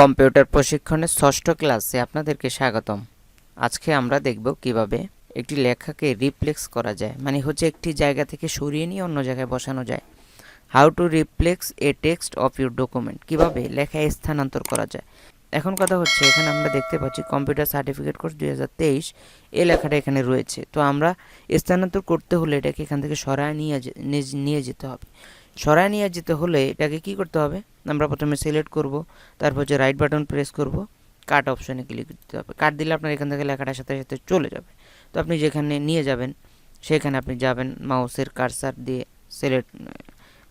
Computer প্রশিক্ষণের ষষ্ঠ ক্লাসে আপনাদেরকে স্বাগতম। আজকে আমরা দেখব কীভাবে একটি লেখাকে রিপ্লেক্স করা যায় মানে হচ্ছে একটি জায়গা থেকে সরিয়ে নিয়ে অন্য জায়গায় বসানো যায়। How to replace a text of your document কীভাবে লেখা স্থানান্তর করা যায়। এখন কথা হচ্ছে, এখানে আমরা দেখতে পাচ্ছি কম্পিউটার সার্টিফিকেট কোর্স দুই হাজার তেইশ, এ লেখাটা এখানে রয়েছে। তো আমরা স্থানান্তর করতে হলে এটাকে এখান থেকে সরায় নিয়ে নিয়ে যেতে হবে। সরায় নিয়ে যেতে হলে এটাকে কি করতে হবে? আমরা প্রথমে সিলেক্ট করব, তারপর যে রাইট বাটন প্রেস করব কাট অপশনে ক্লিক দিতে হবে। কাট দিলে আপনার এখান থেকে লেখাটার সাথে সাথে চলে যাবে। তো আপনি যেখানে নিয়ে যাবেন, সেখানে আপনি যাবেন মাউসের কারসার দিয়ে সিলেক্ট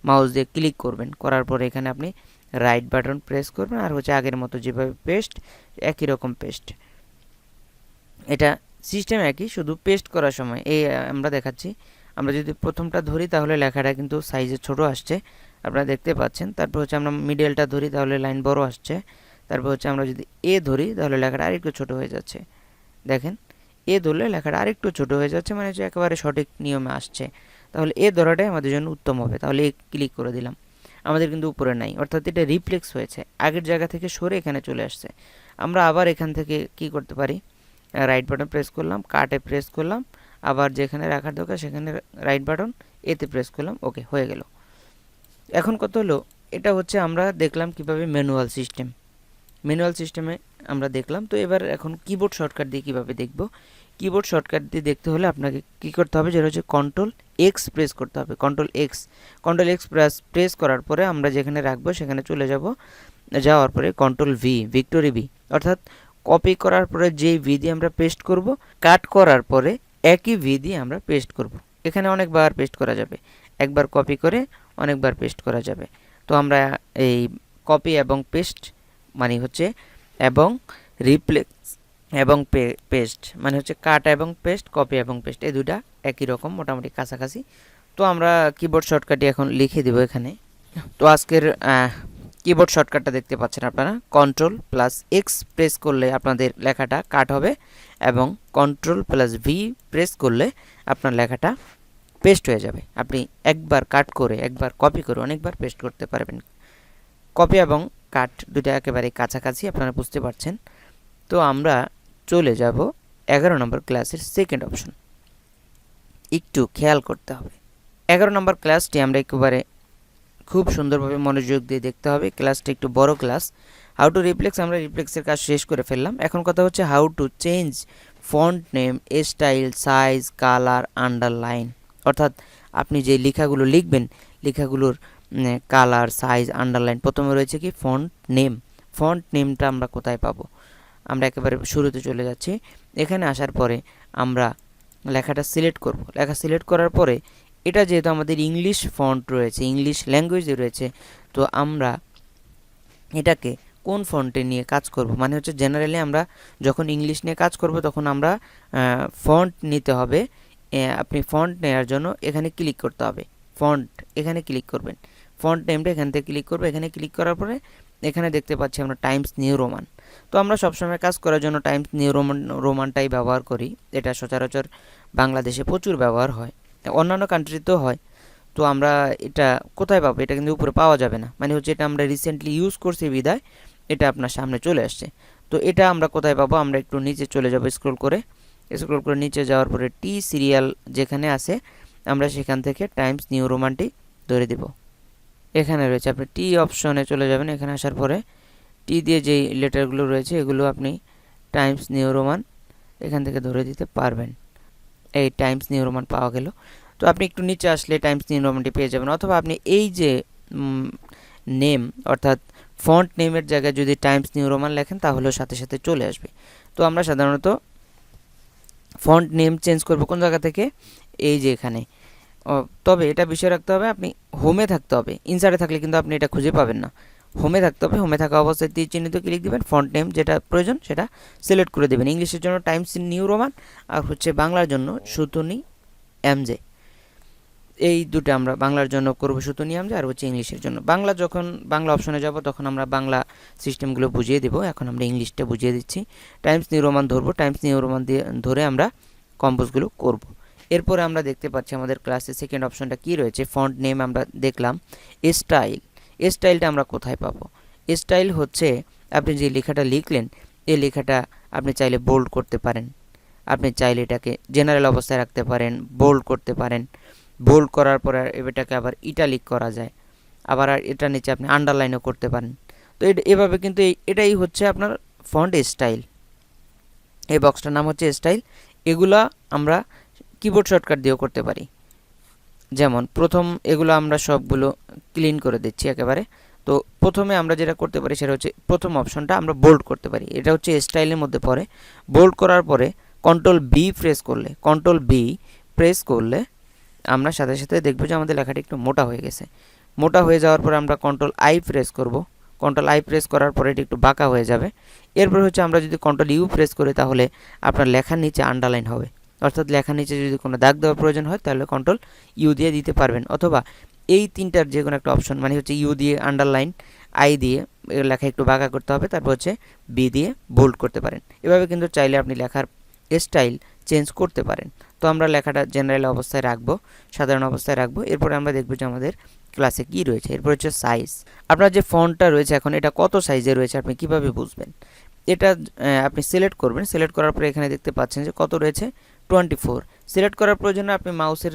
মাউস দিয়ে ক্লিক করবেন। করার পরে এখানে আপনি রাইট বাটন প্রেস করবেন আর হচ্ছে আগের মতো যেভাবে পেস্ট একই রকম পেস্ট এটা সিস্টেম একই, শুধু পেস্ট করার সময়। এই, আমরা দেখাচ্ছি। আমরা যদি প্রথমটা ধরি, তাহলে লেখাটা কিন্তু সাইজে ছোট আসছে। আপনারা দেখতে পাচ্ছেন। তারপর হচ্ছে আমরা মিডলটা ধরি, তাহলে লাইন বড় আসছে। তারপর হচ্ছে আমরা যদি এ ধরি, তাহলে লেখাটা আরেকটু ছোট হয়ে যাচ্ছে। দেখেন এ ধরলে লেখাটা আরেকটু ছোট হয়ে যাচ্ছে মানে হচ্ছে একেবারে সঠিক নিয়মে আসছে। তাহলে এ ধরাটাই আমাদের জন্য উত্তম হবে। তাহলে ক্লিক করে দিলাম। আমাদের কিন্তু উপরে নাই। অর্থাৎ এটা রিপ্লেক্স হয়েছে। আগের জায়গা থেকে সরে এখানে চলে আসছে। আমরা আবার এখান থেকে কি করতে পারি? রাইট বাটন প্রেস করলাম কাটে প্রেস করলাম, আবার যেখানে রাখার দরকার সেখানে রাইট বাটন এতে প্রেস করলাম ওকে হয়ে গেল। এখন কত হলো? এটা হচ্ছে আমরা দেখলাম কীভাবে ম্যানুয়াল সিস্টেম ম্যানুয়াল সিস্টেমে আমরা দেখলাম, তো এবার এখন কিবোর্ড শর্টকাট দিয়ে কীভাবে দেখব? কিবোর্ড শর্টকাট দিয়ে দেখতে হলে আপনাকে কি করতে হবে? যেটা হচ্ছে কন্ট্রোল এক্স প্রেস করতে হবে control x control x press press করার পরে আমরা যেখানে রাখব সেখানে চলে যাব। যাওয়ার পরে কন্ট্রোল ভি ভিক্টোরি ভি অর্থাৎ কপি করার পরে যেই ভি দিয়ে আমরা পেস্ট করব কাট করার পরে একই ভি দিয়ে আমরা পেস্ট করব। এখানে অনেকবার পেস্ট করা যাবে, একবার কপি করে অনেকবার পেস্ট করা যাবে। তো আমরা এই কপি এবং পেস্ট মানে হচ্ছে এবং রিপ্লেক্স এবং পেস্ট মানে হচ্ছে কাট এবং পেস্ট কপি এবং পেস্ট এই দুটা একই রকম, মোটামুটি কাছাকাছি। তো আমরা কিবোর্ড শর্টকাটই এখন লিখে দেবো এখানে। তো আজকের কিবোর্ড শর্টকাটটা দেখতে পাচ্ছেন আপনারা। কন্ট্রোল প্লাস এক্স প্রেস করলে আপনাদের লেখাটা কাট হবে এবং কন্ট্রোল প্লাস ভি প্রেস করলে আপনার লেখাটা পেস্ট হয়ে যাবে। আপনি একবার কাট করে, একবার কপি করে অনেকবার পেস্ট করতে পারবেন। কপি এবং কাট দুটো একেবারে কাছাকাছি, আপনারা বুঝতে পারছেন। তো আমরা চলে যাব এগারো নম্বর ক্লাসের সেকেন্ড অপশন একটু খেয়াল করতে হবে। এগারো নম্বর ক্লাসটি আমরা একেবারে খুব সুন্দরভাবে মনোযোগ দিয়ে দেখতে হবে। ক্লাসটা একটু বড় ক্লাস। হাউ টু রিপ্লেক্স আমরা রিপ্লেক্সের কাজ শেষ করে ফেললাম। এখন কথা হচ্ছে how to change font name style size colour underline অর্থাৎ আপনি যে লেখাগুলো লিখবেন, লেখাগুলোর কালার সাইজ আন্ডারলাইন প্রথমে রয়েছে কি? ফন্ট নেম ফন্ট নেমটা আমরা কোথায় পাবো? আমরা একেবারে শুরুতে চলে যাচ্ছি। এখানে আসার পরে আমরা লেখাটা সিলেক্ট করব। লেখা সিলেক্ট করার পরে এটা যেহেতু আমাদের ইংলিশ ফন্ট রয়েছে ইংলিশ ল্যাঙ্গুয়েজে রয়েছে, তো আমরা এটাকে কোন ফন্টে নিয়ে কাজ করব? মানে হচ্ছে জেনারেলি আমরা যখন ইংলিশ নিয়ে কাজ করব তখন আমরা ফন্ট নিতে হবে আপনি ফন্ট নেওয়ার জন্য এখানে ক্লিক করতে হবে। ফন্ট এখানে ক্লিক করবেন। ফন্ট নেমটা এখান থেকে ক্লিক করবে। এখানে ক্লিক করার পরে এখানে দেখতে পাচ্ছি আমরা টাইমস নিউ রোমান তো আমরা সবসময় কাজ করার জন্য টাইমস নিউ রোমান, রোমানটাই ব্যবহার করি। এটা সচরাচর বাংলাদেশে প্রচুর ব্যবহার হয়। অন্যান্য কান্ট্রিতেও হয়। তো আমরা এটা কোথায় পাবো? এটা কিন্তু উপরে পাওয়া যাবে না। মানে হচ্ছে এটা আমরা রিসেন্টলি ইউজ করছি বিদায়, এটা আপনার সামনে চলে আসছে। তো এটা আমরা কোথায় পাবো? আমরা একটু নিচে চলে যাব স্ক্রল করে। স্ক্রল করে নিচে যাওয়ার পরে টি সিরিয়াল যেখানে আছে, আমরা সেখান থেকে টাইমস নিউ রোমানটি ধরে দেব। এখানে রয়েছে। আপনি টি অপশনে চলে যাবেন। এখানে আসার পরে টি দিয়ে যেই লেটারগুলো রয়েছে, এগুলো আপনি টাইমস নিউ রোমান এখান থেকে ধরে দিতে পারবেন। এই টাইমস নিউ রোমান পাওয়া গেল। তো আপনি একটু নিচে আসলে টাইমস নিউ রোমানটি পেয়ে যাবেন। অথবা আপনি এই যে নেম অর্থাৎ ফন্ট নেমের জায়গায় যদি টাইমস নিউ রোমান লেখেন, তাহলেও সাথে সাথে চলে আসবে। তো আমরা সাধারণত ফন্ট নেম চেঞ্জ করব কোন জায়গা থেকে? এই যে এখানে। তবে এটা বিষয় রাখতে হবে, আপনি হোমে থাকতে হবে। ইনসাইডে থাকলে কিন্তু আপনি এটা খুঁজে পাবেন না। হোমে থাকতে হবে। হোমে থাকা অবস্থায় তীর চিহ্নিত ক্লিক দিবেন ফন্ট নেম যেটা প্রয়োজন সেটা সিলেক্ট করে দেবেন। ইংলিশের জন্য টাইমস নিউ রোমান আর হচ্ছে বাংলার জন্য সুতনি এমজে এই দুটো আমরা বাংলার জন্য করব সুতনি এমজে আর হচ্ছে ইংলিশের জন্য। বাংলা যখন, বাংলা অপশনে যাব তখন আমরা বাংলা সিস্টেমগুলো বুঝিয়ে দেবো। এখন আমরা ইংলিশটা বুঝিয়ে দিচ্ছি। টাইমস নিউ রোমান ধরবো। টাইমস নিউ রোমান দিয়ে, ধরে আমরা কম্পোজগুলো করব। এরপরে আমরা দেখতে পাচ্ছি আমাদের ক্লাসে সেকেন্ড অপশনটা কি রয়েছে। ফন্ট নেম আমরা দেখলাম স্টাইল স্টাইলটা আমরা কোথায় পাবো? স্টাইল হচ্ছে আপনি যে লেখাটা লিখলেন এই লেখাটা আপনি চাইলে বোল্ড করতে পারেন। আপনি চাইলে এটাকে জেনারেল অবস্থায় রাখতে পারেন বোল্ড করতে পারেন। বোল্ড করার পরে এটাকে আবার ইটালিক করা যায়। আবার আর এটা নিচে আপনি আন্ডারলাইনও করতে পারেন। তো এভাবে কিন্তু এটাই হচ্ছে আপনার ফন্ট স্টাইল এই বক্সটার নাম হচ্ছে স্টাইল এগুলা আমরা কিবোর্ড শর্টকাট দিয়েও করতে পারি। যেমন প্রথম এগুলো আমরা সবগুলো ক্লিন করে দিচ্ছি একেবারে। তো প্রথমে আমরা যেটা করতে পারি সেটা হচ্ছে প্রথম অপশনটা আমরা বোল্ড করতে পারি। এটা হচ্ছে স্টাইলের মধ্যে পড়ে। বোল্ড করার পরে কন্ট্রোল বি প্রেস করলে কন্ট্রোল বি প্রেস করলে আমরা সাথে সাথে দেখব যে আমাদের লেখাটি একটু মোটা হয়ে গেছে। মোটা হয়ে যাওয়ার পরে আমরা কন্ট্রোল আই প্রেস করব। কন্ট্রোল আই প্রেস করার পরে এটি একটু বাঁকা হয়ে যাবে। এরপর হচ্ছে আমরা যদি কন্ট্রোল ইউ প্রেস করি তাহলে আপনার লেখার নিচে আন্ডারলাইন হবে। অর্থাৎ লেখার নিচে যদি কোনো দাগ দেওয়ার প্রয়োজন হয়, তাহলে কন্ট্রোল ইউ দিয়ে দিতে পারবেন। অথবা এই তিনটার যে কোনো একটা অপশন মানে হচ্ছে ইউ দিয়ে আন্ডারলাইন আই দিয়ে লেখা একটু বাঁকা করতে হবে, তারপর হচ্ছে বি দিয়ে বোল্ড করতে পারেন। এভাবে কিন্তু চাইলে আপনি লেখার স্টাইল চেঞ্জ করতে পারেন। তো আমরা লেখাটা জেনারেল অবস্থায় রাখব, সাধারণ অবস্থায় রাখব, এরপরে আমরা দেখব যে আমাদের ক্লাসে কি রয়েছে। এরপর হচ্ছে সাইজ আপনার যে ফন্টটা রয়েছে এখন, এটা কত সাইজে রয়েছে আপনি কীভাবে বুঝবেন? এটা আপনি সিলেক্ট করবেন। সিলেক্ট করার পরে এখানে দেখতে পাচ্ছেন যে কত রয়েছে? Twenty four. সিলেক্ট করার প্রয়োজনে আপনি মাউসের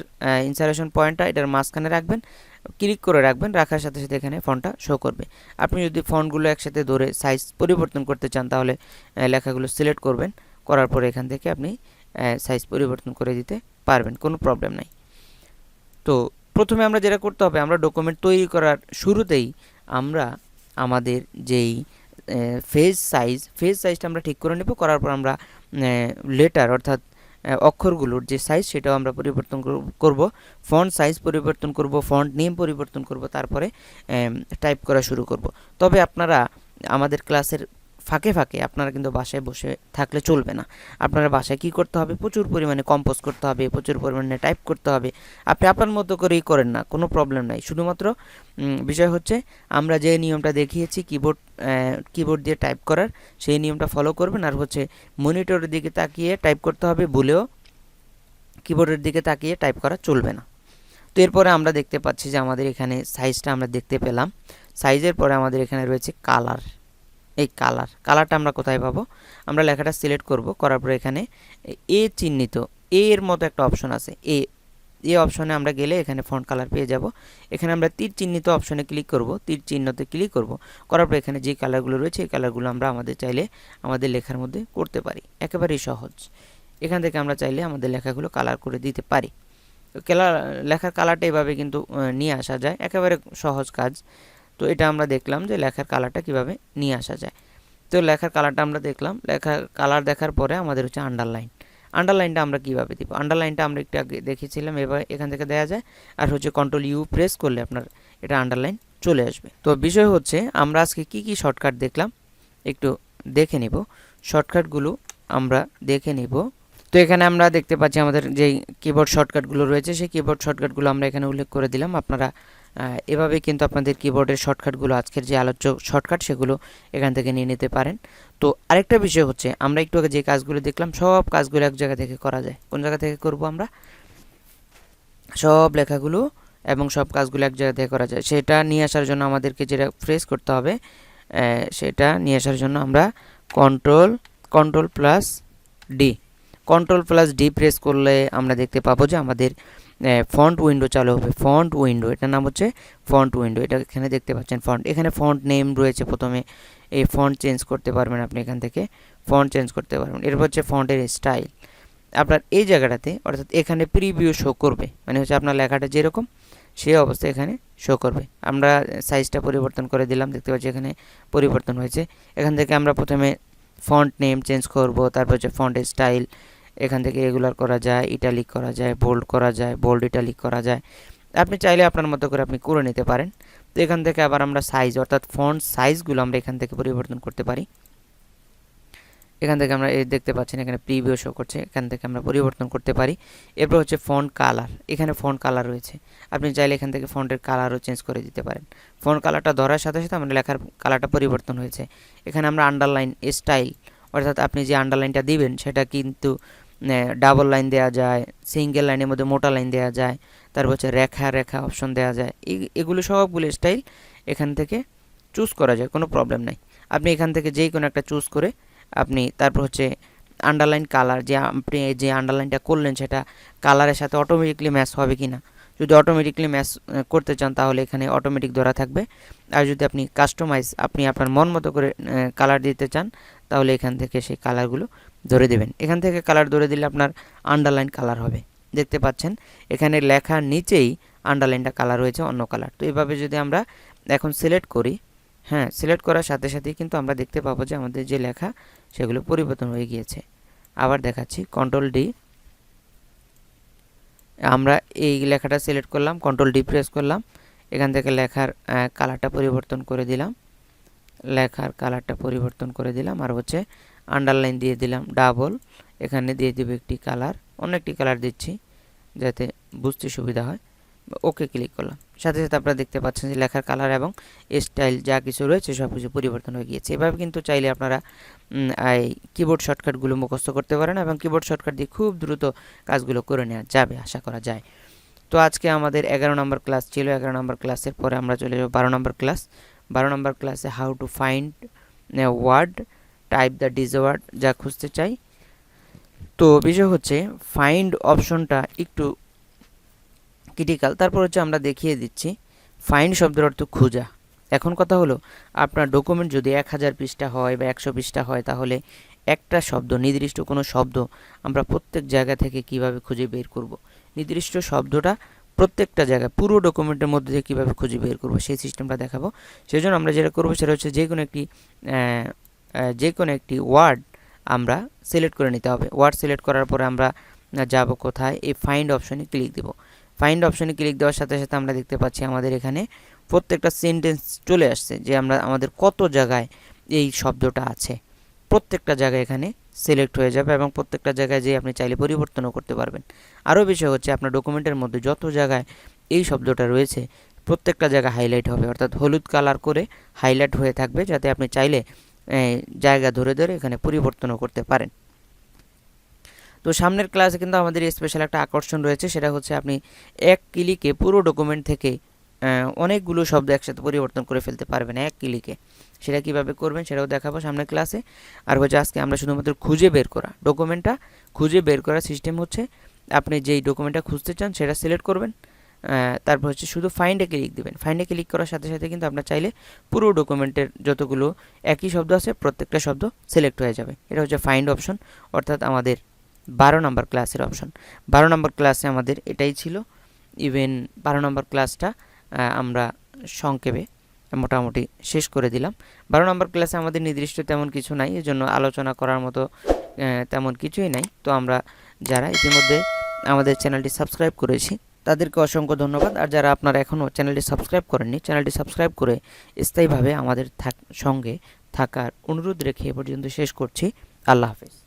ইনসালেশন পয়েন্টটা এটার মাঝখানে রাখবেন, ক্লিক করে রাখবেন, রাখার সাথে সাথে এখানে ফোনটা শো করবে। আপনি যদি ফোনগুলো একসাথে ধরে সাইজ পরিবর্তন করতে চান, তাহলে লেখাগুলো সিলেক্ট করবেন, করার পরে এখান থেকে আপনি সাইজ পরিবর্তন করে দিতে পারবেন, কোনো প্রবলেম নাই। তো প্রথমে আমরা যেটা করতে হবে, আমরা ডকুমেন্ট তৈরি করার শুরুতেই আমরা আমাদের যেই ফেজ সাইজ ফেজ সাইজটা আমরা ঠিক করে নেব, করার পর আমরা লেটার অর্থাৎ অক্ষরগুলোর যে সাইজ সেটাও আমরা পরিবর্তন করব। ফন্ট সাইজ পরিবর্তন করব ফন্ট নেম পরিবর্তন করব, তারপরে টাইপ করা শুরু করব। তবে আপনারা আমাদের ক্লাসের ফাঁকে ফাঁকে আপনারা কিন্তু বাসায় বসে থাকলে চলবে না। আপনারা বাসায় কি করতে হবে? প্রচুর পরিমাণে কম্পোজ করতে হবে, প্রচুর পরিমাণে টাইপ করতে হবে। আপনি আপনার মতো করেই করেন না, কোনো প্রবলেম নাই। শুধুমাত্র বিষয় হচ্ছে আমরা যে নিয়মটা দেখিয়েছি কিবোর্ড কিবোর্ড দিয়ে টাইপ করার, সেই নিয়মটা ফলো করবেন। আর হচ্ছে মনিটরের দিকে তাকিয়ে টাইপ করতে হবে, ভুলেও কিবোর্ডের দিকে তাকিয়ে টাইপ করা চলবে না। তো এরপরে আমরা দেখতে পাচ্ছি যে আমাদের এখানে সাইজটা আমরা দেখতে পেলাম। সাইজের পরে আমাদের এখানে রয়েছে কালার এই কালার, কালারটা আমরা কোথায় পাবো? আমরা লেখাটা সিলেক্ট করব, করার পরে এখানে এ চিহ্নিত, এ এর মতো একটা অপশন আছে। এ এই অপশনে আমরা গেলে এখানে ফন্ট কালার পেয়ে যাব। এখানে আমরা তীর চিহ্নিত অপশনে ক্লিক করব, তীর চিহ্নতে ক্লিক করব। করার পর এখানে যে কালারগুলো রয়েছে, এই কালারগুলো আমরা আমাদের চাইলে আমাদের লেখার মধ্যে করতে পারি। একেবারেই সহজ। এখান থেকে আমরা চাইলে আমাদের লেখাগুলো কালার করে দিতে পারি। কালার লেখার কালারটা এভাবে কিন্তু নিয়ে আসা যায়। একেবারে সহজ কাজ। তো এটা আমরা দেখলাম যে লেখার কালারটা কীভাবে নিয়ে আসা যায়। তো লেখার কালারটা আমরা দেখলাম, লেখার কালার দেখার পরে আমাদের হচ্ছে আন্ডারলাইন আন্ডারলাইনটা আমরা কীভাবে দিব? আন্ডারলাইনটা আমরা একটু আগে দেখেছিলাম, এবার এখান থেকে দেওয়া যায়। আর হচ্ছে কন্ট্রোল ইউ প্রেস করলে আপনার এটা আন্ডারলাইন চলে আসবে। তো বিষয় হচ্ছে, আমরা আজকে কি কি শর্টকাট দেখলাম? একটু দেখে নিব। শর্টকাটগুলো আমরা দেখে নিব। তো এখানে আমরা দেখতে পাচ্ছি আমাদের যে কিবোর্ড শর্টকাটগুলো রয়েছে, সেই কিবোর্ড শর্টকাটগুলো আমরা এখানে উল্লেখ করে দিলাম। আপনারা এভাবে কিন্তু আপনাদের কিবোর্ডের শর্টকাটগুলো আজকের যে আলোচ্য শর্টকাট সেগুলো এখান থেকে নিয়ে নিতে পারেন। তো আরেকটা বিষয় হচ্ছে, আমরা একটু আগে যে কাজগুলো দেখলাম, সব কাজগুলো এক জায়গা থেকে করা যায়। কোন জায়গা থেকে করব আমরা? সব লেখাগুলো এবং সব কাজগুলো এক জায়গা থেকে করা যায়। সেটা নিয়ে আসার জন্য আমাদেরকে যেটা প্রেস করতে হবে সেটা নিয়ে আসার জন্য আমরা control control plus D control plus D press করলে আমরা দেখতে পাবো যে আমাদের ফন্ট উইন্ডো চালু হবে। ফন্ট উইন্ডো এটার নাম হচ্ছে ফন্ট উইন্ডো এটা এখানে দেখতে পাচ্ছেন ফন্ট এখানে ফন্ট নেম রয়েছে প্রথমে। এই ফন্ট চেঞ্জ করতে পারবেন আপনি এখান থেকে। ফন্ট চেঞ্জ করতে পারবেন। এরপর হচ্ছে ফন্টের স্টাইল আপনার এই জায়গাটাতে, অর্থাৎ এখানে প্রিভিউ শো করবে মানে হচ্ছে আপনার লেখাটা যেরকম সেই অবস্থায় এখানে শো করবে। আমরা সাইজটা পরিবর্তন করে দিলাম, দেখতে পাচ্ছি এখানে পরিবর্তন হয়েছে। এখান থেকে আমরা প্রথমে ফন্ট নেম চেঞ্জ করব, তারপর হচ্ছে ফন্টের স্টাইল এখান থেকে রেগুলার করা যায় ইটালিক করা যায় বোল্ড করা যায় বোল্ড ইটালিক করা যায়। আপনি চাইলে আপনার মতো করে আপনি করে নিতে পারেন। তো এখান থেকে আবার আমরা সাইজ অর্থাৎ ফন্ট সাইজগুলো আমরা এখান থেকে পরিবর্তন করতে পারি। এখান থেকে আমরা এই দেখতে পাচ্ছেন এখানে প্রিভিউ শো করছে, এখান থেকে আমরা পরিবর্তন করতে পারি। এরপর হচ্ছে ফন্ট কালার এখানে ফন্ট কালার রয়েছে। আপনি চাইলে এখান থেকে ফন্টের কালারও চেঞ্জ করে দিতে পারেন। ফন্ট কালারটা ধরার সাথে সাথে আমাদের লেখার কালারটা পরিবর্তন হয়েছে। এখানে আমরা আন্ডারলাইন স্টাইল অর্থাৎ আপনি যে আন্ডারলাইনটা দিবেন, সেটা কিন্তু ডাবল লাইন দেওয়া যায় সিঙ্গেল লাইনের মধ্যে মোটা লাইন দেওয়া যায়, তারপর হচ্ছে রেখা রেখা অপশন দেওয়া যায়। এগুলো সবগুলো স্টাইল এখান থেকে চুজ করা যায়, কোনো প্রবলেম নাই। আপনি এখান থেকে যেই কোনো একটা চুজ করে আপনি, তারপর হচ্ছে আন্ডারলাইন কালার যে আপনি যে আন্ডারলাইনটা করলেন, সেটা কালারের সাথে অটোমেটিকলি ম্যাচ হবে কি না যদি অটোমেটিকলি ম্যাচ করতে চান, তাহলে এখানে অটোমেটিক ধরা থাকবে। আর যদি আপনি কাস্টমাইজ আপনি আপনার মন মতো করে কালার দিতে চান, তাহলে এখান থেকে সেই কালারগুলো ধরে দেবেন। এখান থেকে কালার ধরে দিলে আপনার আন্ডারলাইন কালার হবে। দেখতে পাচ্ছেন? এখানে লেখার নিচেই আন্ডারলাইনটা কালার রয়েছে, অন্য কালার তো এভাবে যদি আমরা এখন সিলেক্ট করি হ্যাঁ সিলেক্ট করার সাথে সাথেই কিন্তু আমরা দেখতে পাবো যে আমাদের যে লেখা, সেগুলো পরিবর্তন হয়ে গিয়েছে। আবার দেখাচ্ছি কন্ট্রোল ডি আমরা এই লেখাটা সিলেক্ট করলাম কন্ট্রোল ডি প্রেস করলাম। এখান থেকে লেখার কালারটা পরিবর্তন করে দিলাম। লেখার কালারটা পরিবর্তন করে দিলাম। আর হচ্ছে আন্ডারলাইন দিয়ে দিলাম ডাবল এখানে দিয়ে দেবো একটি কালার অন্য একটি কালার দিচ্ছি যাতে বুঝতে সুবিধা হয়। ওকে ক্লিক করলাম। সাথে সাথে আপনারা দেখতে পাচ্ছেন যে লেখার কালার এবং স্টাইল যা কিছু রয়েছে সব কিছু পরিবর্তন হয়ে গিয়েছে। এভাবে কিন্তু চাইলে আপনারা এই কিবোর্ড শর্টকাটগুলো মুখস্থ করতে পারেন এবং কিবোর্ড শর্টকাট দিয়ে খুব দ্রুত কাজগুলো করে নেওয়া যাবে, আশা করা যায়। তো আজকে আমাদের এগারো নম্বর ক্লাস ছিল। এগারো নম্বর ক্লাসের পরে আমরা চলে যাব বারো নম্বর ক্লাস বারো নম্বর ক্লাসে how to find word type the this word যা খুঁজতে চাই। তো বিষয় হচ্ছে ফাইন্ড অপশনটা একটু ক্রিটিক্যাল তারপর হচ্ছে আমরা দেখিয়ে দিচ্ছি ফাইন্ড শব্দের অর্থ খোঁজা। এখন কথা হলো, আপনার ডকুমেন্ট যদি এক হাজার পৃষ্ঠা হয় বা একশো পৃষ্ঠা হয়, তাহলে একটা শব্দ, নির্দিষ্ট কোনো শব্দ আমরা প্রত্যেক জায়গা থেকে কীভাবে খুঁজে বের করব। নির্দিষ্ট শব্দটা প্রত্যেকটা জায়গায় পুরো ডকুমেন্টের মধ্যে থেকে কীভাবে খুঁজে বের করব? সেই সিস্টেমটা দেখাবো। সেই জন্য আমরা যেটা করব, সেটা হচ্ছে যে কোনো একটি যে কোনো একটি ওয়ার্ড আমরা সিলেক্ট করে নিতে হবে। ওয়ার্ড সিলেক্ট করার পরে আমরা যাব কোথায়? এই ফাইন্ড অপশনে ক্লিক দেব। ফাইন্ড অপশনে ক্লিক দেওয়ার সাথে সাথে আমরা দেখতে পাচ্ছি আমাদের এখানে প্রত্যেকটা সেন্টেন্স চলে আসছে যে আমরা আমাদের কত জায়গায় এই শব্দটা আছে। প্রত্যেকটা জায়গায় এখানে সিলেক্ট হয়ে যাবে এবং প্রত্যেকটা জায়গায় যে আপনি চাইলে পরিবর্তনও করতে পারবেন। আরও বিষয় হচ্ছে আপনার ডকুমেন্টের মধ্যে যত জায়গায় এই শব্দটা রয়েছে, প্রত্যেকটা জায়গায় হাইলাইট হবে। অর্থাৎ হলুদ কালার করে হাইলাইট হয়ে থাকবে যাতে আপনি চাইলে জায়গা ধরে ধরে এখানে পরিবর্তনও করতে পারেন। তো সামনের ক্লাসে কিন্তু আমাদের স্পেশাল একটা আকর্ষণ রয়েছে, সেটা হচ্ছে আপনি এক ক্লিকে পুরো ডকুমেন্ট থেকে অনেকগুলো শব্দ একসাথে পরিবর্তন করে ফেলতে পারবেন এক ক্লিকে সেটা কীভাবে করবেন সেটাও দেখাবো সামনের ক্লাসে আর হচ্ছে আজকে আমরা শুধুমাত্র খুঁজে বের করা ডকুমেন্টটা খুঁজে বের করার সিস্টেম হচ্ছে, আপনি যেই ডকুমেন্টটা খুঁজতে চান সেটা সিলেক্ট করবেন। তারপর হচ্ছে শুধু ফাইন্ডে ক্লিক দেবেন। ফাইন্ডে ক্লিক করার সাথে সাথে কিন্তু আপনার চাইলে পুরো ডকুমেন্টের যতগুলো একই শব্দ আছে, প্রত্যেকটা শব্দ সিলেক্ট হয়ে যাবে। এটা হচ্ছে ফাইন্ড অপশন অর্থাৎ আমাদের বারো নম্বর ক্লাসের অপশন বারো নম্বর ক্লাসে আমাদের এটাই ছিল। ইভেন বারো নম্বর ক্লাসটা আমরা সংক্ষেপে মোটামুটি শেষ করে দিলাম। বারো নম্বর ক্লাসে আমাদের নির্দিষ্ট তেমন কিছু নাই, এজন্য আলোচনা করার মতো তেমন কিছুই নাই। তো আমরা যারা ইতিমধ্যে আমাদের চ্যানেলটি সাবস্ক্রাইব করেছি তাদেরকে অসংখ্য ধন্যবাদ। আর যারা আপনারা এখনও চ্যানেলটি সাবস্ক্রাইব করেননি, চ্যানেলটি সাবস্ক্রাইব করে স্থায়ীভাবে আমাদের সঙ্গে থাকার অনুরোধ রেখে এ পর্যন্ত শেষ করছি। আল্লাহ হাফেজ।